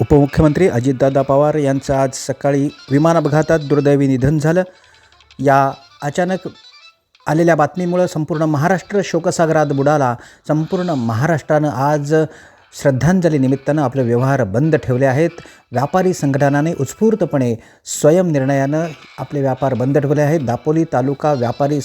उपमुख्यमंत्री अजितदादा पवार यांचं आज सकाळी विमान अपघातात दुर्दैवी निधन झालं. या अचानक आलेल्या बातमीमुळं संपूर्ण महाराष्ट्र शोकसागरात बुडाला. संपूर्ण महाराष्ट्रानं आज श्रद्धांजली निमित्तानं आपले व्यवहार बंद ठेवले आहेत. व्यापारी संघटनाने उत्स्फूर्तपणे स्वयंनिर्णयानं आपले व्यापार बंद ठेवले आहेत. दापोली तालुका व्यापारी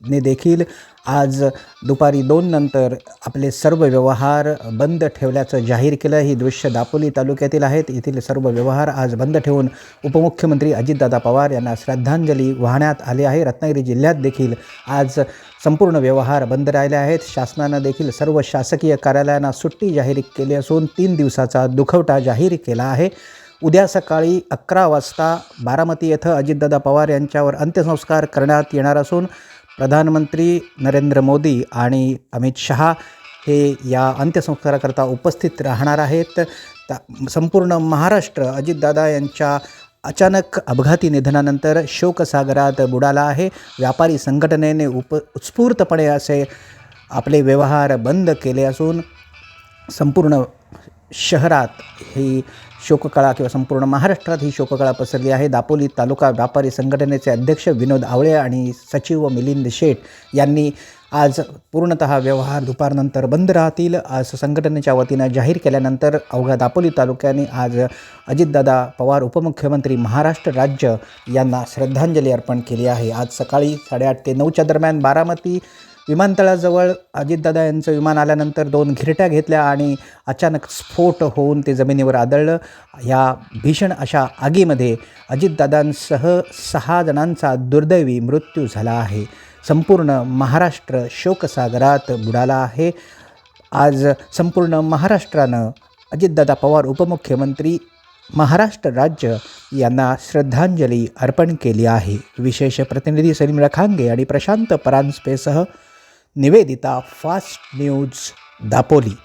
ने देखील आज दुपारी दोन नंतर आपले सर्व व्यवहार बंद ठेवल्याचं जाहीर केलं. ही दृश्य दापोली तालुक्यातील आहेत. येथील सर्व व्यवहार आज बंद ठेवून उपमुख्यमंत्री अजितदादा पवार यांना श्रद्धांजली वाहण्यात आली आहे. रत्नागिरी जिल्ह्यात देखील आज संपूर्ण व्यवहार बंद राहिले आहेत. शासनानं देखील सर्व शासकीय कार्यालयांना सुट्टी जाहीर केली असून तीन दिवसाचा दुखवटा जाहीर केला आहे. उद्या सकाळी अकरा वाजता बारामती येथं अजितदादा पवार यांच्यावर अंत्यसंस्कार करण्यात येणार असून प्रधानमंत्री नरेंद्र मोदी आणि अमित शहा हे या अंत्यसंस्काराकरता उपस्थित राहणार आहेत. ता संपूर्ण महाराष्ट्र अजितदादा यांच्या अचानक अपघाती निधनानंतर शोकसागरात बुडाला आहे. व्यापारी संघटनेने उप उत्स्फूर्तपणे असे आपले व्यवहार बंद केले असून संपूर्ण शहरात ही शोककळा किंवा संपूर्ण महाराष्ट्रात ही शोककळा पसरली आहे. दापोली तालुका व्यापारी संघटनेचे अध्यक्ष विनोद आवळे आणि सचिव मिलिंद शेठ यांनी आज पूर्णतः व्यवहार दुपारनंतर बंद राहतील. असं संघटनेच्या वतीनं जाहीर केल्यानंतर अवघ्या दापोली तालुक्याने आज अजितदादा पवार उपमुख्यमंत्री महाराष्ट्र राज्य यांना श्रद्धांजली अर्पण केली आहे. आज सकाळी साडेआठ ते नऊच्या दरम्यान बारामती विमानतळाजवळ अजितदादा यांचं विमान आल्यानंतर दोन घिरट्या घेतल्या आणि अचानक स्फोट होऊन ते जमिनीवर आदळलं. या भीषण अशा आगीमध्ये अजितदादांसह सहा जणांचा दुर्दैवी मृत्यू झाला आहे. संपूर्ण महाराष्ट्र शोकसागरात बुडाला आहे. आज संपूर्ण महाराष्ट्रानं अजितदादा पवार उपमुख्यमंत्री महाराष्ट्र राज्य यांना श्रद्धांजली अर्पण केली आहे. विशेष प्रतिनिधी सलीम रखांगे आणि प्रशांत परांजपेसह निवेदिता फास्ट न्यूज दापोली.